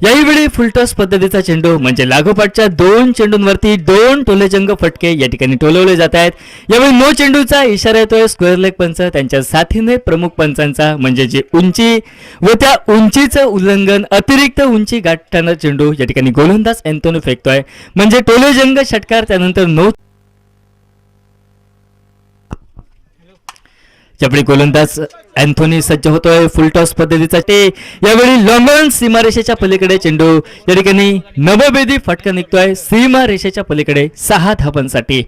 याही फुलटॉस पद्धतीचा चेंडू म्हणजे लागोपाठच्या दोन चेंडूंवरती दोन टोलेजंग फटके या ठिकाणी टोलवले जात आहेत. यावेळी नो चेंडूचा इशारा येतोय. स्क्वेअर लेग पंच त्यांच्या साथीने प्रमुख पंचांचा म्हणजे जी उंची व त्या उंचीचं उल्लंघन अतिरिक्त उंची गाठताना चेंडू या ठिकाणी गोलंदाज अँथोनी फेकतोय. म्हणजे टोलेजंग षटकार त्यानंतर नो ज्यावेळी गोलंदाज अँथोनी सज्ज होतोय. फुलटॉस पद्धतीचा टे यावेळी लॉंगॉन सीमारेषेच्या पलीकडे चेंडू. या ठिकाणी नवबेदी फटका निघतोय. सीमारेषेच्या पलीकडे सहा धापांसाठी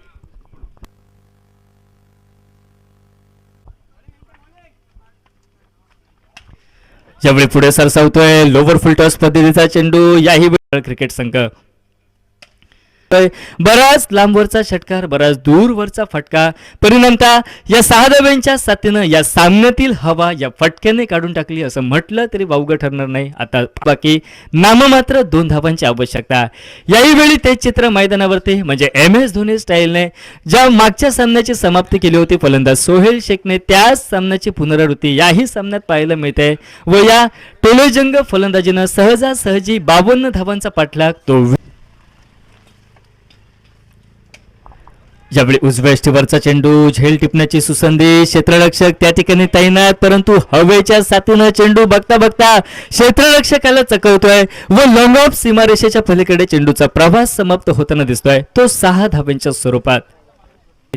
यावेळी पुढे सरसावतोय. लोवर फुलटॉस पद्धतीचा चेंडू. याही वेळ क्रिकेट संघ. बराच लांबवरचा षटकार बराच दूरवरचा फटका. परिणामता या सहा धाब्यांच्या साथीनं या सामन्यातील हवा या फटक्याने काढून टाकली असं म्हटलं तरी वावगं ठरणार नाही. आता बाकी नाममात्र दोन धावांची आवश्यकता. याही वेळी ते चित्र मैदानावरती म्हणजे एम एस धोनी स्टाईलने ज्या मागच्या सामन्याची समाप्ती केली होती फलंदाज सोहेल शेखने त्याच सामन्याची पुनरावृत्ती याही सामन्यात पाहायला मिळते. व या टोलेजंग फलंदाजीनं सहजासहजी बावन्न धावांचा पाठलाग तो यावेळी उजव्या स्टीवरचा चेंडू झेल टिपण्याची सुसंधी क्षेत्ररक्षक त्या ठिकाणी तैनात परंतु हवेच्या साथीनं चेंडू बघता बघता क्षेत्ररक्षकाला चकवतोय व लॉंग ऑफ सीमारेषेच्या पलीकडे चेंडूचा प्रवास समाप्त होताना दिसतोय. तो सहा धाव्यांच्या स्वरूपात.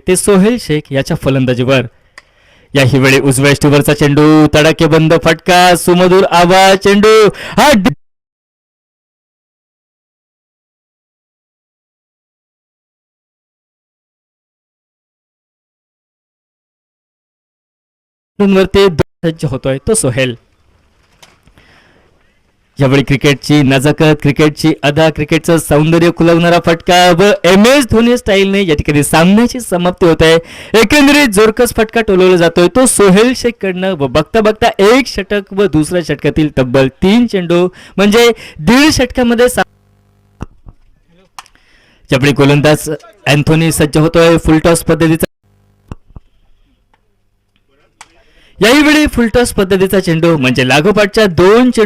ते सोहेल शेख याच्या फलंदाजीवर. याही वेळी उजव्या स्टीवरचा चेंडू तडाकेबंद फटका सुमधुर आवाज चेंडू हा डि- सज्ज होतोय तो सोहेल. यावेळी क्रिकेटची नजाकत क्रिकेटची अदा क्रिकेटचं सौंदर्य खुलवणारा फटका व एम एस धोनी स्टाईलने या ठिकाणी सामन्याची समाप्ती होत आहे. एकंदरीत जोरकस फटका टोलवला जातोय. तो सोहेल शेख कडनं व बघता बघता एक षटक व दुसऱ्या षटकातील तब्बल तीन चेंडू म्हणजे दीड षटकामध्ये यावेळी गोलंदाज अँथोनी सज्ज होतोय. फुलटॉस पद्धतीचा याही वेळी फुलटॉस पद्धतीचा चेंडू म्हणजे लागोपाठच्या दोन चेंडू